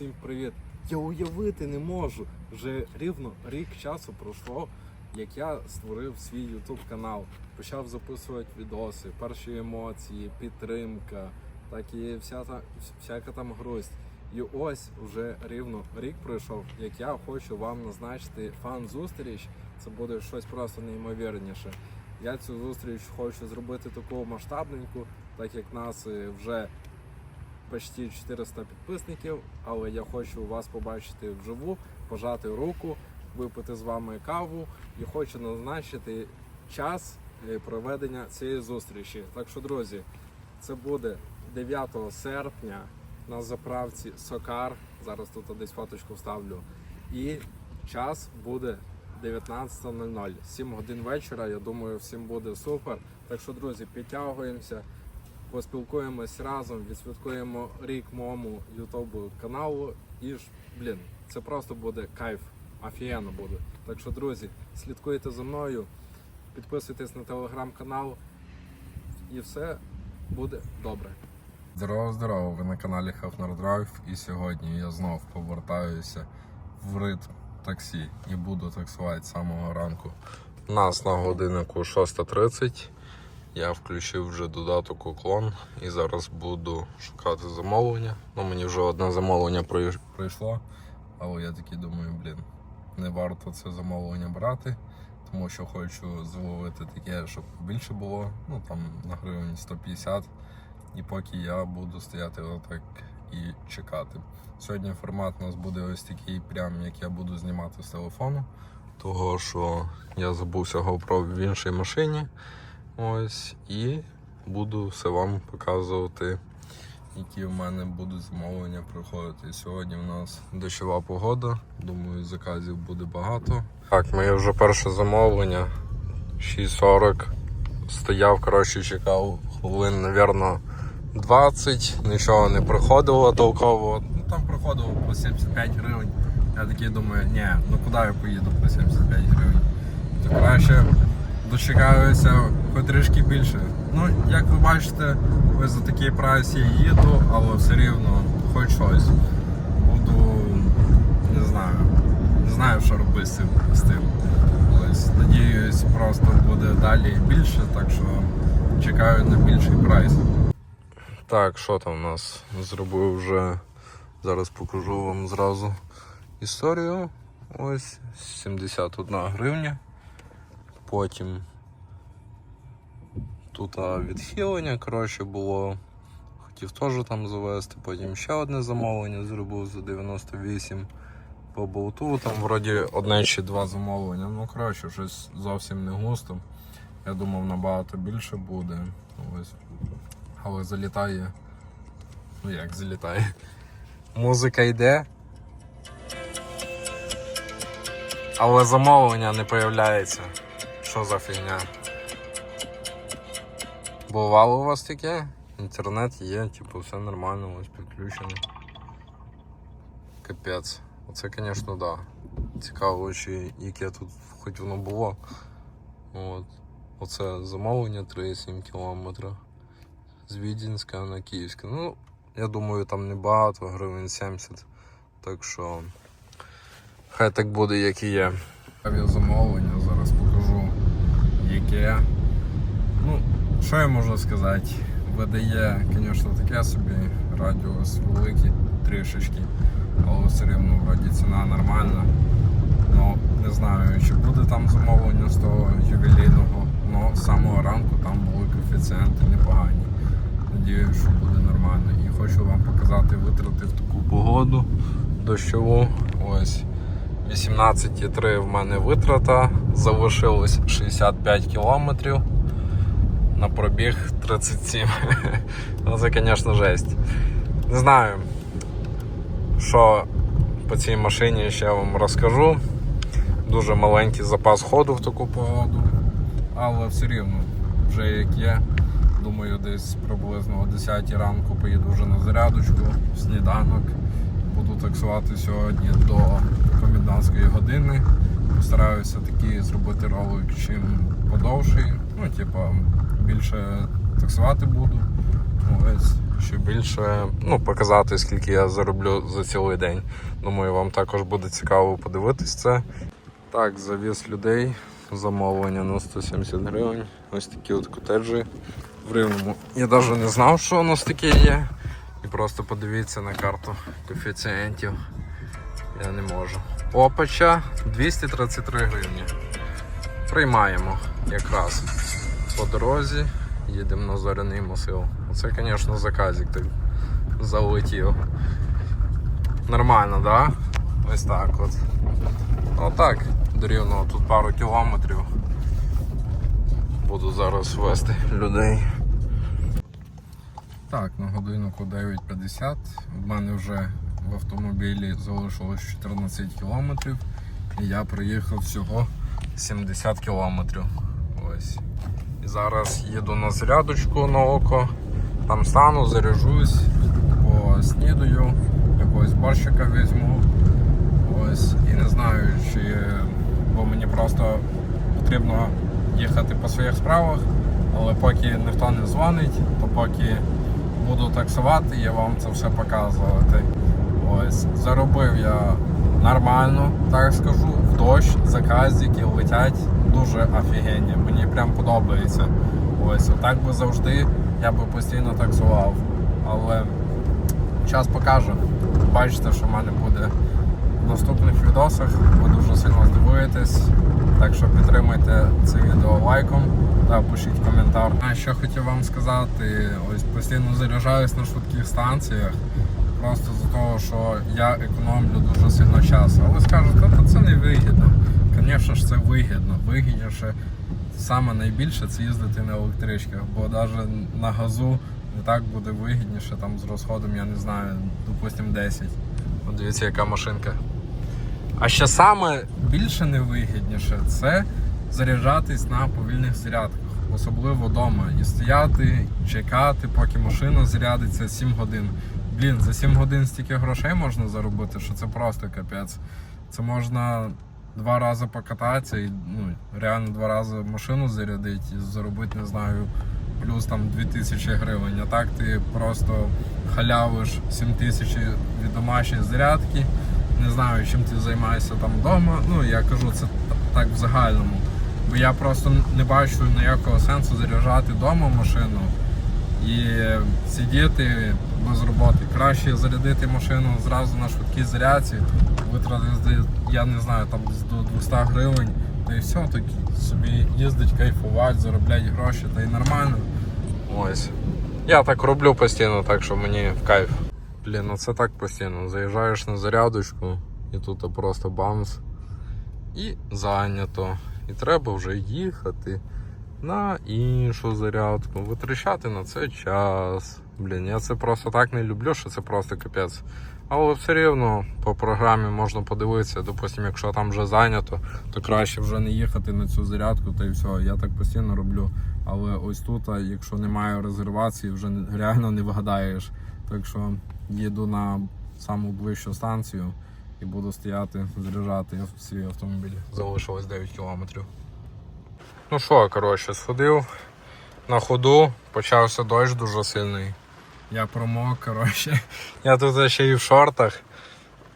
всім привіт! Я уявити не можу. Вже рівно рік часу пройшло, як я створив свій YouTube канал, почав записувати відоси, перші емоції, підтримка, так і вся та всяка там грусть. І ось уже рівно рік пройшов, як я хочу вам назначити фан-зустріч. Це буде щось просто неймовірніше. Я цю зустріч хочу зробити таку масштабненьку, так як нас е, вже почти 400 підписників, але я хочу вас побачити вживу, пожати руку, випити з вами каву і хочу назначити час е, проведення цієї зустрічі. Так що, друзі, це буде 9 серпня на заправці Сокар. Зараз тут десь фоточку вставлю. І час буде 19.00. 7 годин вечора. Я думаю, всім буде супер. Так що, друзі, підтягуємося поспілкуємось разом, відсвяткуємо рік моєму ютубу каналу. І ж, блін, це просто буде кайф, офігенно буде. Так що, друзі, слідкуйте за мною, підписуйтесь на телеграм-канал, і все буде добре. Здорово, здорово! Ви на каналі Hefner Drive і сьогодні я знов повертаюся в ритм таксі і буду таксувати з самого ранку. У нас на годиннику 6.30. Я включив вже додаток уклон і зараз буду шукати замовлення. Ну, мені вже одне замовлення прийшло, але я такий думаю, блін, не варто це замовлення брати, тому що хочу зловити таке, щоб більше було, ну там на гривень 150. І поки я буду стояти отак і чекати. Сьогодні формат у нас буде ось такий, прям як я буду знімати з телефону, того що я забувся GoPro в іншій машині. Ось і буду все вам показувати, які в мене будуть замовлення приходити. Сьогодні у нас дощова погода. Думаю, заказів буде багато. Так, моє вже перше замовлення 6.40. Стояв, коротше, чекав хвилин, напевно, 20. Нічого не приходило толково. Ну там приходило по 75 гривень. Я такий думаю, ні, ну куди я поїду по 75 гривень? То краще дочекаюся хоч трішки більше. Ну, як ви бачите, ось за такий прайс я їду, але все рівно хоч щось. Буду, не знаю, не знаю, що робити з тим. Ось, надіюсь, просто буде далі більше, так що чекаю на більший прайс. Так, що там у нас? Зробив вже. Зараз покажу вам зразу історію. Ось 71 гривня. Потім тут відхилення, коротше, було. Хотів теж там завести, потім ще одне замовлення зробив за 98 по болту. Там вроді одне чи два замовлення. Ну, коротше, щось зовсім не густо. Я думав набагато більше буде. Ось. Але залітає. Ну як залітає? Музика йде. Але замовлення не появляється. Що за фігня? Бувало у вас таке? Інтернет є, типу, все нормально, ось підключено. Капець. Оце, звісно, да. Цікаво, чи яке тут хоч воно було. От. Оце замовлення 3,7 км. З Відінська на Київське. Ну, я думаю, там не багато, гривень 70. Так що хай так буде, як і є. Зараз покажу, яке. Ну, що я можу сказати? Видає, звісно, таке собі радіус великий трішечки, але все рівно вроді ціна нормальна. Ну, не знаю, чи буде там замовлення з того ювілейного, але з самого ранку там були коефіцієнти непогані. Надіюсь, що буде нормально. І хочу вам показати витрати в таку погоду дощову. Ось 18,3 в мене витрата, залишилось 65 кілометрів. На пробіг 37. ну це, звісно, жесть. Не знаю, що по цій машині ще вам розкажу. Дуже маленький запас ходу в таку погоду, але все рівно, вже як є. Думаю, десь приблизно о 10 ранку поїду вже на зарядочку, сніданок. Буду таксувати сьогодні до комендантської години. Постараюся такий зробити ролик чим подовший. Ну, типа, більше таксувати буду. Ось ще більше ну, показати, скільки я зароблю за цілий день. Думаю, вам також буде цікаво подивитись це. Так, завіз людей. Замовлення на 170 гривень. Ось такі от котеджі в Рівному. Я навіть не знав, що у нас таке є. Просто подивіться на карту коефіцієнтів. Я не можу. Опача 233 гривні. Приймаємо якраз по дорозі. Їдемо на зоряний масив. Це, звісно, заказик так залетів. Нормально? Да? Ось так от. Отак, до рівного тут пару кілометрів. Буду зараз вести людей. Так, на годинку 9.50. У мене вже в автомобілі залишилось 14 кілометрів. І я проїхав всього 70 кілометрів. Ось. І зараз їду на зарядочку на око. Там стану, заряжусь, поснідаю, якогось борщика візьму. Ось. І не знаю, чи бо мені просто потрібно їхати по своїх справах, але поки ніхто не дзвонить, то поки буду таксувати, я вам це все показувати. Ось, заробив я нормально, так скажу, в дощ, заказики летять дуже офігенні. Мені прям подобається. Ось, так би завжди я би постійно таксував. Але час покаже. Бачите, що в мене буде в наступних відосах. Ви дуже сильно здивуєтесь. Так що підтримуйте це відео лайком та пишіть коментар. А що хотів вам сказати, ось постійно заряджаюсь на швидких станціях. Просто з-за того, що я економлю дуже сильно часу. А ви скажете, та це не вигідно. Звісно ж, це вигідно. Вигідніше саме найбільше це їздити на електричках, бо навіть на газу не так буде вигідніше там з розходом, я не знаю, допустим 10. От дивіться, яка машинка. А ще саме більше невигідніше це заряджатись на повільних зарядках, особливо вдома. І стояти, чекати, поки машина зарядиться 7 годин. Блін, за 7 годин стільки грошей можна заробити, що це просто капець. Це можна два рази покататися і ну, реально два рази машину зарядити і заробити, не знаю, плюс там 2000 гривень. А так ти просто халявиш 7000 від домашньої зарядки. Не знаю, чим ти займаєшся там вдома. Ну, я кажу це так в загальному. Бо я просто не бачу ніякого сенсу заряджати вдома машину і сидіти без роботи. Краще зарядити машину зразу на швидкій зарядці, витратити, я не знаю, там до 200 гривень, та і все, так собі їздить, кайфувати, заробляти гроші, та й нормально. Ось. Я так роблю постійно, так що мені в кайф. Блін, ну це так постійно. Заїжджаєш на зарядочку, і тут просто бамс. І зайнято. І треба вже їхати на іншу зарядку, витрачати на це час. Блін, я це просто так не люблю, що це просто капець. Але все рівно по програмі можна подивитися, допустим, якщо там вже зайнято, то краще вже не їхати на цю зарядку, та й все. Я так постійно роблю. Але ось тут, якщо немає резервації, вже реально не вгадаєш. Так що їду на саму ближчу станцію і буду стояти, заряджати свій автомобіль. Залишилось 9 кілометрів. Ну що, коротше, сходив на ходу, почався дощ дуже сильний. Я промок, коротше. Я тут ще і в шортах.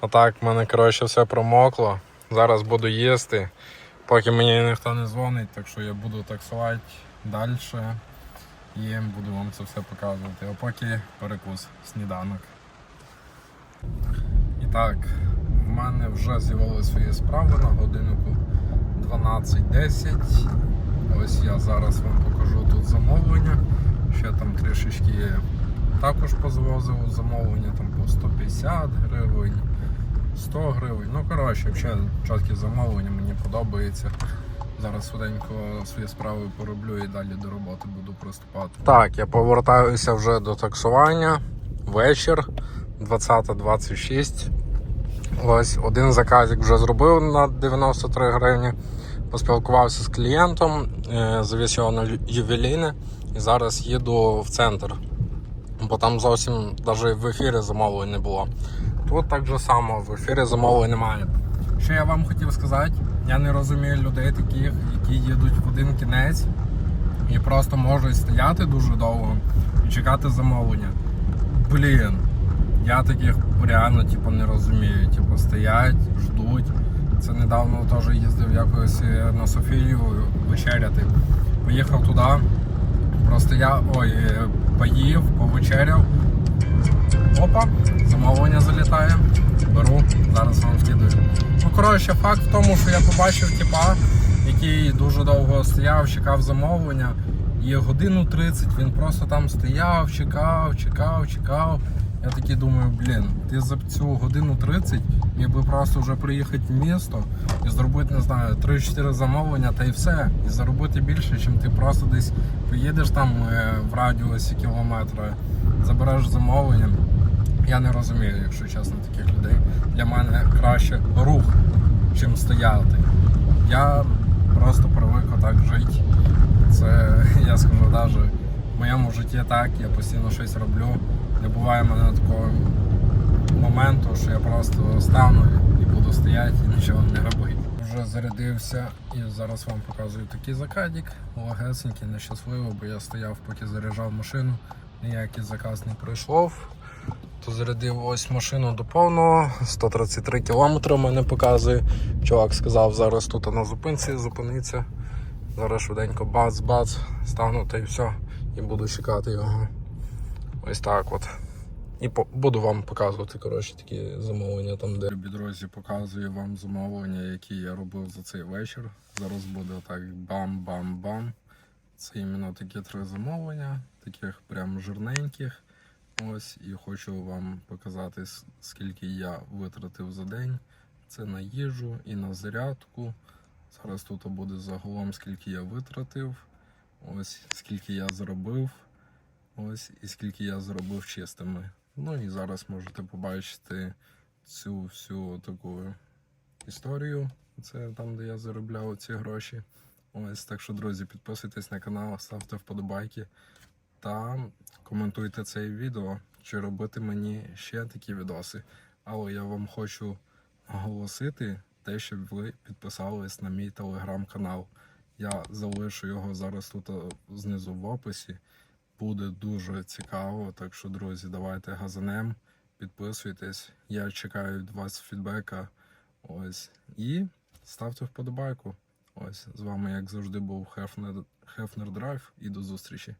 Отак в мене, коротше, все промокло. Зараз буду їсти. Поки мені ніхто не дзвонить, так що я буду таксувати далі і буду вам це все показувати. А поки перекус, сніданок. І так, в мене вже з'явилися свої справи на годиннику 12.10. Ось я зараз вам покажу тут замовлення. Ще там трішечки також позвозив замовлення там по 150 гривень, 100 гривень. Ну коротше, взагалі чіткі замовлення, мені подобається. Зараз швиденько свої справи пороблю і далі до роботи буду приступати. Так, я повертаюся вже до таксування. Вечір 20.26. Ось один заказик вже зробив на 93 гривні. Поспілкувався з клієнтом, е, завіз його на ювілейне і зараз їду в центр. Бо там зовсім навіть в ефірі замовлень не було. Тут так же само, в ефірі замовлень немає. Що я вам хотів сказати, я не розумію людей таких, які їдуть в один кінець і просто можуть стояти дуже довго і чекати замовлення. Блін, я таких реально типу, не розумію. Типу, стоять, ждуть. Це недавно теж їздив якось е, на Софію вечеряти. Поїхав туди. Просто я ой, е, поїв, повечеряв. Опа, замовлення залітає. Беру, зараз вам скидаю. Ну, коротше, факт в тому, що я побачив типа, який дуже довго стояв, чекав замовлення. І годину 30 він просто там стояв, чекав, чекав, чекав. Я такий думаю, блін, ти за цю годину 30 міг би просто вже приїхати в місто і зробити, не знаю, 3-4 замовлення та й все. І заробити більше, чим ти просто десь поїдеш там е, в радіусі кілометра, забереш замовлення. Я не розумію, якщо чесно, таких людей. Для мене краще рух, чим стояти. Я просто привик так жити. Це я скажу навіть в моєму житті так, я постійно щось роблю. Не буває мене такого моменту, що я просто стану і буду стояти і нічого не робити. Вже зарядився і зараз вам показую такий закадік, легесенький, нещасливо, бо я стояв, поки заряджав машину, ніякий заказ не прийшов. То зарядив ось машину до повного, 133 км мене показує. Чувак сказав, зараз тут на зупинці зупиниться. Зараз швиденько бац-бац, стану та й все. І буду чекати його. Ось так от. І по- буду вам показувати коротше, такі замовлення там, де. Друзі, показую вам замовлення, які я робив за цей вечір. Зараз буде так бам-бам-бам. Це іменно такі три замовлення, таких прям жирненьких. Ось і хочу вам показати, скільки я витратив за день. Це на їжу і на зарядку. Зараз тут буде загалом, скільки я витратив. Ось скільки я заробив. Ось і скільки я заробив чистими. Ну і зараз можете побачити цю всю таку історію. Це там, де я заробляв ці гроші. Ось так що, друзі, підписуйтесь на канал, ставте вподобайки та коментуйте це відео, чи робити мені ще такі відоси. Але я вам хочу оголосити те, щоб ви підписались на мій телеграм-канал. Я залишу його зараз тут е, знизу в описі. Буде дуже цікаво. Так що, друзі, давайте газанем, підписуйтесь. Я чекаю від вас фідбека. Ось. І ставте вподобайку. Ось з вами, як завжди, був Хефнер, Драйв і до зустрічі.